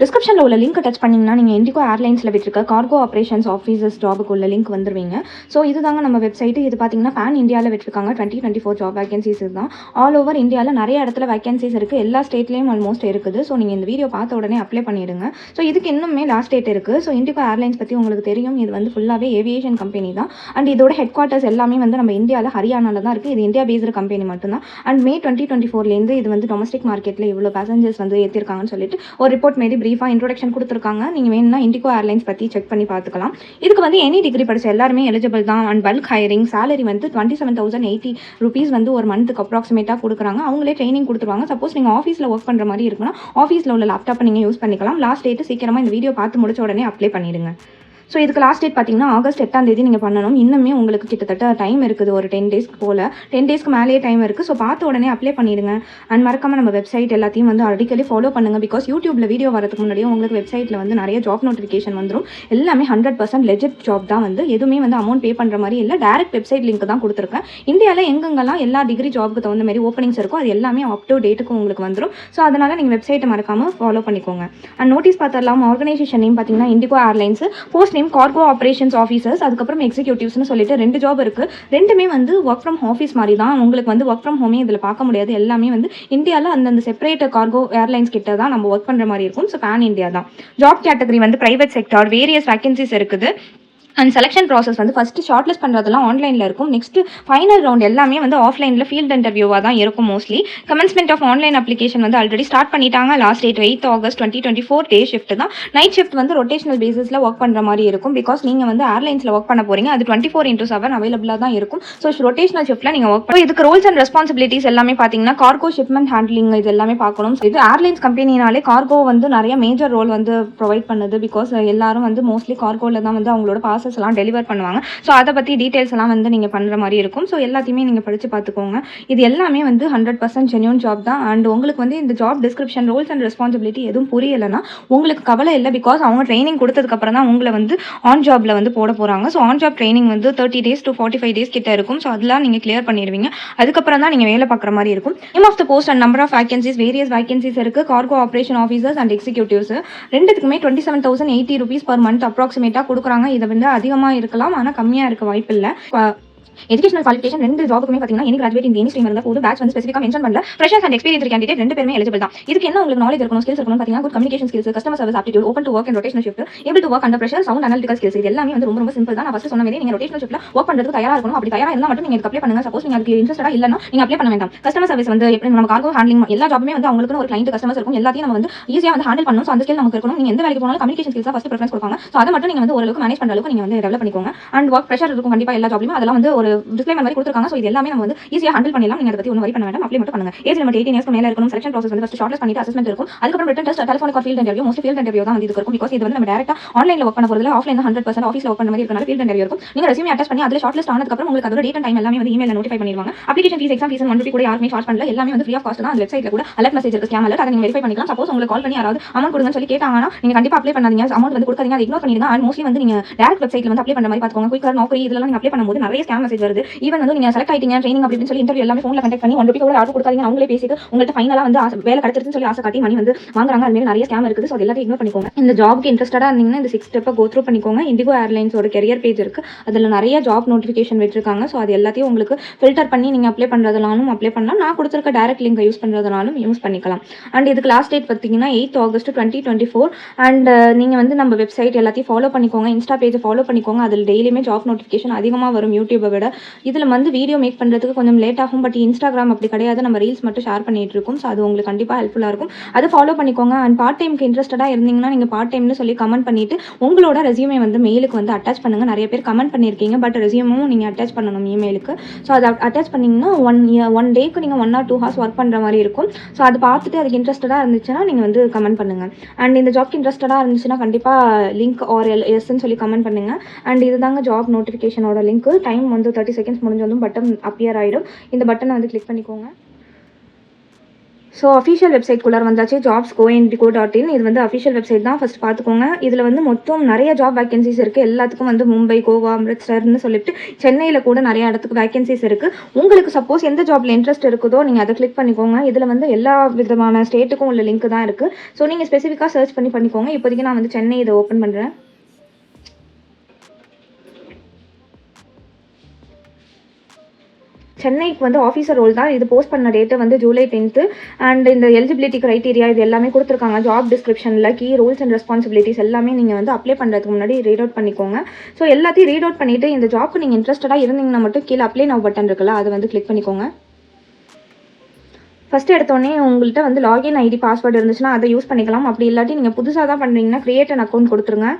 டிஸ்கிரிப்ஷனில் உள்ள link touch பண்ணிங்கன்னா நீங்கள் இண்டிகோ ஏர்லைன்ஸில் விட்டுருக்க கார்கோ ஆப்ரேஷன்ஸ் ஆஃபீஸர்ஸ் ஜாபுக்கு உள்ள லிங்க் வந்துருவீங்க. ஸோ இதுதாங்க நம்ம வெப்சைட் இது பார்த்தீங்கன்னா பேன் இந்தியாவில் விட்டுருக்காங்க twenty twenty four job vacancies தான் ஆல் ஓவர் இந்தியாவில் நிறைய இடத்துல வேகன்சிஸ் இருக்குது எல்லா ஸ்டேட்லேயும் ஆல்மோஸ்ட் இருக்குது. ஸோ நீங்கள் இந்த வீடியோ பார்த்த உடனே அப்ளை பண்ணிடுங்க. ஸோ இதுக்கு இன்னுமே லாஸ்ட் டேட் இருக்குது ஸோ இண்டிகோ ஏர்லைன்ஸ் பற்றி உங்களுக்கு தெரியும். இது வந்து ஃபுல்லாகவே ஏவியேஷன் கம்பெனி தான். அண்ட் இதோட ஹெட் குவார்ட்டர்ஸ் எல்லாமே வந்து நம்ம இந்தியாவில் ஹரியானாவில் தான் இருக்குது இது இந்தியா பேஸ்டு கம்பெனி மட்டும்தான். அண்ட் மே டுவெண்ட்டி டுவெண்ட்டி ஃபோர்லேருந்து இது வந்து டொமஸ்டிக் மார்க்கெட்டில் இவ்வளோ பேசஞ்சர்ஸ் வந்து ஏற்றிருக்காங்கன்னு சொல்லிட்டு ஒரு ரிப்போர்ட் மாரி ப்ரீஃபாக இன்ட்ரொடக்ஷன் கொடுத்துருக்காங்க. நீங்கள் வேணும்னா இண்டிகோ ஏர்லைன்ஸ் பற்றி செக் பண்ணி பார்த்துக்கலாம். இதுக்கு வந்து எனி டிகிரி படிச்ச எல்லாருமே எலிஜிபிள் தான். அண்ட் பல்க் ஹையரிங் சேலரி வந்து twenty seven thousand eighty rupees வந்து ஒரு மந்த்துக்கு அப்ராக்சிமேட்டாக கொடுக்குறாங்க. அவங்களே ட்ரைனிங் கொடுத்துருவாங்க. சப்போஸ் நீங்கள் ஆஃபீஸில் ஒர்க் பண்ணுற மாதிரி இருக்குன்னா ஆஃபீஸில் உள்ள லேப்டாப்பை நீங்கள் யூஸ் பண்ணிக்கலாம். லாஸ்ட் டேட்டு சீக்கிரமாக இந்த வீடியோ பார்த்து முடிச்ச உடனே அப்ளை பண்ணிடுங்க. ஸோ இதுக்கு லாஸ்ட் டேட் பார்த்தீங்கன்னா ஆகஸ்ட் எட்டாம் தேதி நீங்கள் பண்ணணும். இன்னுமே உங்களுக்கு கிட்டத்தட்ட டைம் இருக்குது. ஒரு டென் டேஸ்க்கு போல். டென் டேஸ்க்கு மேலேயே டைம் இருக்குது ஸோ பார்த்த உடனே அப்ளை பண்ணிடுங்க. அண்ட் மறக்காமல் நம்ம வெப்சைட் எல்லாத்தையும் வந்து அடிக்கடி ஃபாலோ பண்ணுங்க. பிகாஸ் யூடியூப்ல வீடியோ வரதுக்கு முன்னாடியே உங்களுக்கு வெப்சைட்டில் வந்து நிறைய ஜாப் நோட்டிஃபிகேஷன் வந்துடும் எல்லாமே ஹண்ட்ரட் பர்சன்ட் லெஜிட் ஜாப் தான் வந்து. எதுவுமே வந்து அமௌண்ட் பே பண்ணுற மாதிரி இல்லை. டேரக்ட் வெப்சைட் லிங்க் தான் கொடுத்துருக்கேன். இந்தியாவில் எங்கெங்கெல்லாம் எல்லா டிகிரி ஜாப்க்கு தகுந்த மாதிரி ஓப்பனிங்ஸ் இருக்கோ அது எல்லாமே அப் டு டேட்டுக்கு உங்களுக்கு வந்துடும் ஸோ அதனால் நீங்கள் வெப்சைட்டை மறக்காமல் ஃபாலோ பண்ணிக்கோங்க. அண்ட் நோட்டீஸ் பார்த்துடலாம். ஆர்கனைசேஷன் நேம் பார்த்தீங்கன்னா IndiGo airlines post name cargo operations officers அதுக்கப்புறம் எக்ஸிக்யூட்டிவ்ஸ்னு சொல்லிட்டு ரெண்டு ஜாப் இருக்குது ரெண்டுமே வந்து ஒர்க் ஃப்ரம் ஆஃபீஸ் மாதிரி தான். உங்களுக்கு வந்து ஒர்க் ஃப்ரம் ஹோமே இதில் பார்க்க முடியாது. எல்லாமே வந்து இந்தியாவில் அந்தந்த செப்பரேட் கார்கோ ஏர்லைன்ஸ் கிட்ட தான் நம்ம ஒர்க் பண்ணுற மாதிரி இருக்கும். ஸோ பேன் இந்தியா தான். ஜாப் கேட்டகரி வந்து பிரைவேட் செக்டார் வேரியஸ் வேகன்சிஸ் இருக்குது. அண்ட் செலெக்ஷன் ப்ராசஸ் வந்து ஃபஸ்ட்டு ஷார்ட் லிஸ்ட் பண்ணுறதுலாம் ஆன்லைனில் இருக்கும். நெக்ஸ்ட் ஃபைனல் ரவுண்ட் எல்லாமே வந்து ஆஃப்லைனில் ஃபீல்ட் இன்டர்வியூவாக தான் இருக்கும் mostly commencement of online application வந்து ஆல்ரெடி ஸ்டார்ட் பண்ணிட்டாங்க. Last date eighth August twenty twenty four day shift தான். நைட் ஷிஃப்ட் வந்து ரொட்டேஷனல் பேசிஸில் ஒர்க் பண்ணுற மாதிரி இருக்கும். பிகாஸ் நீங்கள் வந்து ஏர்லைன்ஸில் ஒர்க் பண்ண போகிறீங்க அது டுவெண்ட்டி ஃபோர் இன்டூ செவன் அவைலபிளாக தான் இருக்கும். ஸோ ரொட்டேஷனல் ஷிஃப்ட்டில் நீங்கள் ஒர்க் பண்ண இதுக்கு ரோல்ஸ் அண்ட் ரெஸ்பான்சிபிலிட்டிஸ் எல்லாமே பார்த்தீங்கன்னா கார்கோ ஷிப்மெண்ட் ஹேண்ட்லிங் இது எல்லாமே பார்க்கணும் இது ஏர்லைன்ஸ் கம்பெனினாலே கார்கோ வந்து நிறைய மேஜர் ரோல் வந்து ப்ரொவைட் பண்ணுது. பிகாஸ் எல்லாரும் வந்து மோஸ்ட்லி கார்கோவில் தான் வந்து அவங்களோட பாஸ் பாசஸ் எல்லாம் டெலிவர் பண்ணுவாங்க. ஸோ அதை பற்றி டீட்டெயில்ஸ் எல்லாம் வந்து நீங்கள் பண்ணுற மாதிரி இருக்கும். ஸோ எல்லாத்தையுமே நீங்கள் படித்து பார்த்துக்கோங்க. இது எல்லாமே வந்து ஹண்ட்ரட் பர்சன்ட் ஜென்யூன் ஜாப் தான். அண்ட் உங்களுக்கு வந்து இந்த job description roles and responsibility எதுவும் புரியலைன்னா உங்களுக்கு கவலை இல்லை. பிகாஸ் அவங்க ட்ரைனிங் கொடுத்ததுக்கப்புறம் தான் உங்களை வந்து ஆன் ஜாபில் வந்து போட போகிறாங்க ஸோ ஆன் ஜாப் ட்ரைனிங் வந்து thirty days to forty five days கிட்ட இருக்கும். ஸோ அதெல்லாம் நீங்கள் கிளியர் பண்ணிடுவீங்க. அதுக்கப்புறம் தான் நீங்கள் வேலை பார்க்குற மாதிரி இருக்கும். Name of the post and number of vacancies various vacancies இருக்குது cargo operation officers and executives ரெண்டுத்துக்குமே twenty seven thousand eighty rupees per month அப்ராக்சிமேட்டாக கொடுக்குறாங்க. இதை வந்து அதிகமாக இருக்கலாம். ஆனால் கம்மியாக இருக்க வாய்ப்பு இல்லை எஜுகேஷனல் குவாலிஃபிகேஷன் ரெண்டு ஜாபுக்குமே பார்த்தீங்கன்னா எனி கிராஜுவேட் இந்த எனி ஸ்ட்ரீம் இருந்தால் போது பேட்ச் வந்து ஸ்பெசிஃபிக்காக மென்ஷன் பண்ணல. ஃப்ரெஷர்ஸ் அண்ட் எக்ஸ்பீரியன்ஸ் கேண்டிடேட் ரெண்டு பேருமே எலிஜிபிள் தான். இதுக்கு என்ன உங்களுக்கு நாலேஜ் இருக்கணும் ஸ்கில்ஸ் இருக்கணும் பார்த்தீங்கன்னா good communication skills customer service aptitude open to work and rotation shift able to work under pressure sound analytical skills இது எல்லாமே வந்து ரொம்ப ரொம்ப சிம்பிள் தான். நான் ஃபஸ்ட் சொன்ன மாதிரி நீங்கள் ரொட்டேஷன் ஷிஃப்ட்ல ஒர்க் பண்ணுறதுக்கு தயாராக இருக்கணும். அப்படி தயாராக இருந்தால் மட்டும் நீங்கள் அப்ளை பண்ணுங்க. சப்போஸ் நீங்கள் அதுக்கு இன்ட்ரெஸ்டாக இல்லைனா நீங்கள் அப்ளை பண்ண வேண்டாம். கஸ்டமர் சர்வீஸ் வந்து எப்படி நம்ம கார்கோ ஹேண்ட்லிங் எல்லா ஜாபுமே வந்து அவங்களுக்கு ஒரு கிளைண்ட் கஸ்டமர்ஸ் இருக்கும். எல்லாத்தையும் நம்ம வந்து ஈஸியாக வந்து ஹேண்டில் பண்ணணும். ஸோ அந்த ஸ்கில் நமக்கு இருக்கணும். நீங்கள் எந்த வேலைக்கு போனாலும் கம்யூனிகேஷன் ஸ்கில்ஸ் ஃபஸ்ட் ப்ரிஃபரன்ஸ் கொடுப்பாங்க. ஸோ அதை மட்டும் நீங்கள் வந்து ஓரளவுக்கு மேனேஜ் பண்ணுற அளவுக்கு நீங்கள் வந்து டெவலப் பண்ணிக்கோங்க. அண்ட் ஒர்க் ப்ரெஷர் இருக்கும் கண்டிப்பாக எல்லா ஜாப்லையும் அதெல்லாம் வந்து ஒரு டிஸ்க்ளைமர் மாதிரி கொடுத்துருக்காங்க. ஸோ இது எல்லாமே நம்ம வந்து ஈஸியாக ஹேண்டில் பண்ணலாம் நீங்கள் அதை பற்றி ஒன்றும் வரி பண்ண வேண்டாம். அப்ளை மட்டும் பண்ணுங்க. ஏஜ் நம்ம எயிட்டீன் இயர்ஸ்க்கு மேலே இருக்கணும். செலக்ஷன் ப்ராசஸ் வந்து ஃபஸ்ட் ஷார்ட் பண்ணிட்டு அசஸ்மெண்ட் இருக்கும். அதுக்கப்புறம் written test telephonic field interview most field interview தான் வந்து இதுக்கு இருக்கும். பிகாஸ் இது வந்து நம்ம டேரக்டா ஆன்லைனில் ஒர்க் பண்ண போகிறதுல ஆஃப்லைன் ஹண்ட்ரட் பர்சன்ட் ஆஃபீஸில் ஒர்க் பண்ண மாதிரி இருக்கனால ஃபீல்ட் இன்டர்வியூ இருக்கும். நீங்கள் ரெசியூம் அட்டாச் பண்ணி அதில் ஷார்ட் லிஸ்ட் ஆனதுக்கப்புறம் உங்களுக்கு அதோட டேட் டைம் எல்லாமே வந்து இமெயில் நோட்டிஃபை பண்ணிடுவாங்க. Application fees exam fees one rupee கூட யாருமே சார்ஜ் பண்ணல. எல்லாமே வந்து ஃப்ரீ ஆஃப் காஸ்ட் தான். அந்த வெப்சைட்ல கூட அலர்ட் மெசேஜ் இருக்கு. ஸ்கேம் அலர்ட் அதை நீங்கள் வெரிஃபை பண்ணிக்கலாம். சப்போஸ் உங்களுக்கு கால் பண்ணி யாராவது அமௌண்ட் கொடுங்கன்னு சொல்லி கேட்டாங்கன்னா நீங்கள் கண்டிப்பாக அப்ளை பண்ணாதீங்க. அமௌண்ட் வந்து கொடுக்காதீங்க. அதை இக்னோர் பண்ணிடுங்க. அண்ட் மோஸ்ட்லி வந்து நீங்கள் டேரக்ட் வெப்சைட்ல வந்து அப்ளை பண்ண மாதிரி பார்த்துக்கோங்க. குயிக்காக நோக்கரி இதெல்லாம் நீங்கள் அப்ளை பண்ணும்போது நிறைய ஸ்கேம் மெசேஜ் வருது. ஈவன் வந்து நீங்கள் செலக்ட் ஆயிட்டீங்க ட்ரைனிங் அப்படின்னு சொல்லி இன்டர்வியூ எல்லாமே ஃபோனில் கண்டக்ட் பண்ணி ஒன் ருபி கூட ஆர்டர் கொடுக்காதீங்க. அவங்களே பேசிட்டு உங்கள்கிட்ட ஃபைனலாக வந்து ஆசை வேலை கிடைச்சிருச்சுன்னு சொல்லி ஆசை காட்டி மணி வந்து வாங்குறாங்க. அது மாதிரி நிறைய ஸ்கேம் இருக்குது. ஸோ அது எல்லாத்தையும் இக்னோர் பண்ணிக்கோங்க. இந்த ஜாப்க்கு இன்ட்ரெஸ்டடாக இருந்தீங்கன்னா இந்த சிக்ஸ் ஸ்டெப்பை கோ த்ரூ பண்ணிக்கோங்க. இண்டிகோ ஏர்லைன்ஸோட கெரியர் பேஜ் இருக்குது அதில் நிறைய ஜாப் நோட்டிஃபிகேஷன் விட்டுருக்காங்க ஸோ அது எல்லாத்தையும் உங்களுக்கு ஃபில்டர் பண்ணி நீங்கள் அப்ளை பண்ணுறதுனாலும் அப்ளை பண்ணலாம். நான் கொடுத்துருக்க டேரக்ட் லிங்கை யூஸ் பண்ணுறதுனாலும் யூஸ் பண்ணிக்கலாம். அண்ட் இதுக்கு லாஸ்ட் டேட் பார்த்தீங்கன்னா eighth August twenty twenty four and நீங்கள் வந்து நம்ம வெப்சைட் எல்லாத்தையும் ஃபாலோ பண்ணிக்கோங்க. இன்ஸ்டா பேஜை ஃபாலோ பண்ணிக்கோங்க. அதில் டெய்லியுமே ஜாப் நோட்டிஃபிகேஷன் அதிகமாக வரும். யூடியூபை விட இதில் வந்து வீடியோ மேக் பண்ணுறதுக்கு கொஞ்சம் லேட் ஆகும் பட் இன்ஸ்டாகிராம் அப்படி கிடையாது. நம்ம ரீல்ஸ் மட்டும் ஷேர் பண்ணிட்டு இருக்கோம். ஸோ அது உங்களுக்கு கண்டிப்பாக ஹெல்ப்ஃபுல்லாக இருக்கும். அதை ஃபாலோ பண்ணிக்கோங்க. அண்ட் பார்ட் டைமுக்கு இன்ட்ரெஸ்டடாக இருந்தீங்கன்னா நீங்கள் பார்ட் டைம்னு சொல்லி கமெண்ட் பண்ணிட்டு உங்களோட ரெசியூமே வந்து மெயிலுக்கு வந்து அட்டாச் பண்ணுங்க. நிறைய பேர் கமெண்ட் பண்ணியிருக்கீங்க பட் ரெசியூமும் நீங்கள் அட்டாச் பண்ணணும் இமெயிலுக்கு ஸோ அதை அட்டாச் பண்ணிங்கன்னா ஒன் ஒன் டேக்கு நீங்கள் one or two hours work பண்ணுற மாதிரி இருக்கும். ஸோ அதை பார்த்துட்டு அதுக்கு இன்ட்ரெஸ்டடாக இருந்துச்சுன்னா நீங்கள் வந்து கமெண்ட் பண்ணுங்கள் அண்ட் இந்த ஜாப்க்கு இன்ட்ரெஸ்டடாக இருந்துச்சுன்னா கண்டிப்பாக லிங்க் ஆர் எல் எஸ்ன்னு சொல்லி கமெண்ட் பண்ணுங்கள் அண்ட் இதுதாங்க ஜாப் நோட்டிஃபிகேஷனோட லிங்க் டைம் வந்து தேர்ட்டி செகண்ட்ஸ் முடிஞ்சதும் பட்டன் அப்பியர் ஆகிடும் இந்த பட்டனை வந்து கிளிக் பண்ணிக்கோங்க. ஸோ அஃபிஷியல் வெப்சைட் குள்ளார் வந்தாச்சு jobs go IndiGo dot in இது வந்து அஃபிஷியல் வெப்சைட் தான் ஃபஸ்ட் பார்த்துக்கோங்க இதில் வந்து மொத்தம் நிறைய ஜாப் வேகன்சிஸ் இருக்குது எல்லாத்துக்கும் வந்து மும்பை கோவா அமிர்த்சர்னு சொல்லிட்டு சென்னையில் கூட நிறைய இடத்துக்கு வேகன்சிஸ் இருக்குது உங்களுக்கு சப்போஸ் எந்த ஜாப்பில் இன்ட்ரெஸ்ட் இருக்குதோ நீங்கள் அதை கிளிக் பண்ணிக்கோங்க. இதில் வந்து எல்லா விதமான ஸ்டேட்டுக்கும் உள்ள லிங்க் தான் இருக்குது ஸோ நீங்கள் ஸ்பெசிஃபிக்காக சர்ச் பண்ணி பண்ணிக்கோங்க. இப்போதைக்கு நான் வந்து சென்னை இதை ஓப்பன் பண்ணுறேன் சென்னைக்கு வந்து ஆஃபீஸர் ரோல் தான். இது போஸ்ட் பண்ண டேட்டு வந்து ஜூலை டென்த்து அண்ட் இந்த எலிஜிபிலிட்டி க்ரைட்டீரியா இது எல்லாமே கொடுத்துருக்காங்க. ஜாப் டிஸ்கிரிப்ஷனில் கீ ரூல்ஸ் அண்ட் ரெஸ்பான்சிபிலிட்டிஸ் எல்லாமே நீங்கள் வந்து அப்ளை பண்ணுறதுக்கு முன்னாடி ரீட் அவுட் பண்ணிக்கோங்க. ஸோ எல்லாத்தையும் ரீட் அவுட் பண்ணிவிட்டு இந்த ஜாப்க்கு நீங்கள் இன்ட்ரெஸ்டடாக இருந்தீங்கன்னா மட்டும் கீழே அப்ளை நவ் பட்டன் இருக்குல்ல அதை வந்து கிளிக் பண்ணிக்கோங்க. ஃபஸ்ட்டு எடுத்தோடனே உங்கள்கிட்ட வந்து லாகின் ஐடி பாஸ்வேர்டு இருந்துச்சுன்னா அதை யூஸ் பண்ணிக்கலாம். அப்படி இல்லாட்டி நீங்கள் புதுசாக தான் பண்ணுறீங்கன்னா க்ரியேட் அன் அக்கௌண்ட் கொடுத்துருங்க.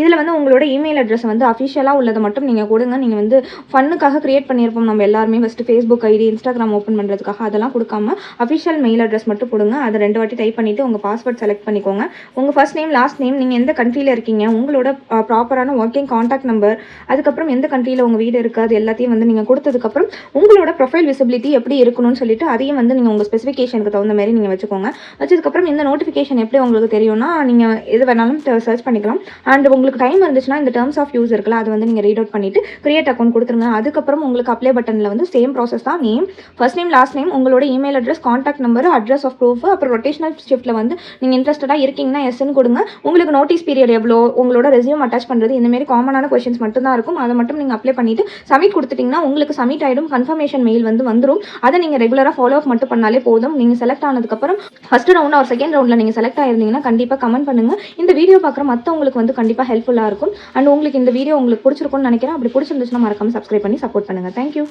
இதில் வந்து உங்களோட இமெயில் அட்ரஸ் வந்து அஃபிஷியலாக உள்ளதை மட்டும் நீங்கள் கொடுங்க. நீங்கள் வந்து ஃபன்னுக்காக க்ரியேட் பண்ணியிருப்போம். நம்ம எல்லாருமே first Facebook ID Instagram open பண்ணுறதுக்காக அதெல்லாம் கொடுக்காம அஃபிஷியல் மெயில் அட்ரஸ் மட்டும் கொடுங்க. அதை ரெண்டு வாட்டி டைப் பண்ணிவிட்டு உங்கள் பாஸ்வேர்ட் செலக்ட் பண்ணிக்கோங்க. உங்கள் ஃபஸ்ட் நேம் லாஸ்ட் நேம் நீங்கள் எந்த கண்ட்ரியில் இருக்கீங்க உங்களோட ப்ராப்பரான ஒர்க்கிங் காண்டாக்ட் நம்பர் அதுக்கப்புறம் எந்த கண்ட்ரியில் உங்கள் வீடு இருக்குது அது எல்லாத்தையும் வந்து நீங்கள் கொடுத்ததுக்கப்புறம் உங்களோட ப்ரொஃபைல் விசிபிலிட்டி எப்படி இருக்கணும்னு சொல்லிட்டு அதையும் வந்து நீங்கள் உங்கள் ஸ்பெசிஃபிகேஷனுக்கு தகுந்த மாதிரி நீங்கள் வச்சுக்கோங்க. வச்சதுக்கப்புறம் இந்த நோட்டிஃபிகேஷன் எப்படி உங்களுக்கு தெரியும்னா நீங்கள் எது வேணாலும் சர்ச் பண்ணிக்கலாம். அண்ட் உங்களுக்கு உங்களுக்கு டைம் இருந்துச்சுன்னா இந்த டேர்ம்ஸ் ஆஃப் யூஸ் இருக்குல்ல அது வந்து நீங்கள் ரீட் அவுட் பண்ணிவிட்டு கிரியேட் அக்கௌண்ட் கொடுத்துருங்க. அதுக்கப்புறம் உங்களுக்கு அப்ளை பட்டனில் வந்து சேம் ப்ராசஸ் தான் name first name last name உங்களோட email address contact number address of proof அப்புறம் ரொட்டேஷனல் ஷிஃப்ட்டில் வந்து நீங்கள் இன்ட்ரெஸ்டடாக இருக்கீங்கன்னா எஸ்ன்னு கொடுங்க. உங்களுக்கு நோட்டீஸ் பீரியட் எவ்வளோ உங்களோட ரெசியூம் அட்டாச் பண்ணுறது இந்தமாரி காமனான கொஷின்ஸ் மட்டும் தான் இருக்கும். அதை மட்டும் நீங்கள் அப்ளை பண்ணிவிட்டு சப்மிட் கொடுத்துட்டிங்கன்னா உங்களுக்கு சப்மிட் ஆகிடும் கன்ஃபர்மேஷன் மெயில் வந்து வந்துடும் அதை நீங்கள் ரெகுலராக ஃபாலோ அப் மட்டும் பண்ணாலே போதும். நீங்கள் செலக்ட் ஆனதுக்கப்புறம் ஃபஸ்ட் ரவுண்ட் ஒரு செகண்ட் ரவுண்டில் நீங்கள் செலக்ட் ஆயிருந்தீங்கன்னா கண்டிப்பாக கமெண்ட் பண்ணுங்கள் இந்த வீடியோ பார்க்குற மற்றவங்களுக்கு வந்து கண்டிப்பாக ஹெல்ப்ஃபுல்லாக இருக்கும். அண்ட் உங்களுக்கு இந்த வீடியோ உங்களுக்கு பிடிச்சிருக்கும்னு நினைக்கிறேன். அப்படி பிடிச்சிருந்துச்சுன்னா மறக்காம சப்ஸ்கிரைப் பண்ணி சப்போர்ட் பண்ணுங்கள் தேங்க்யூ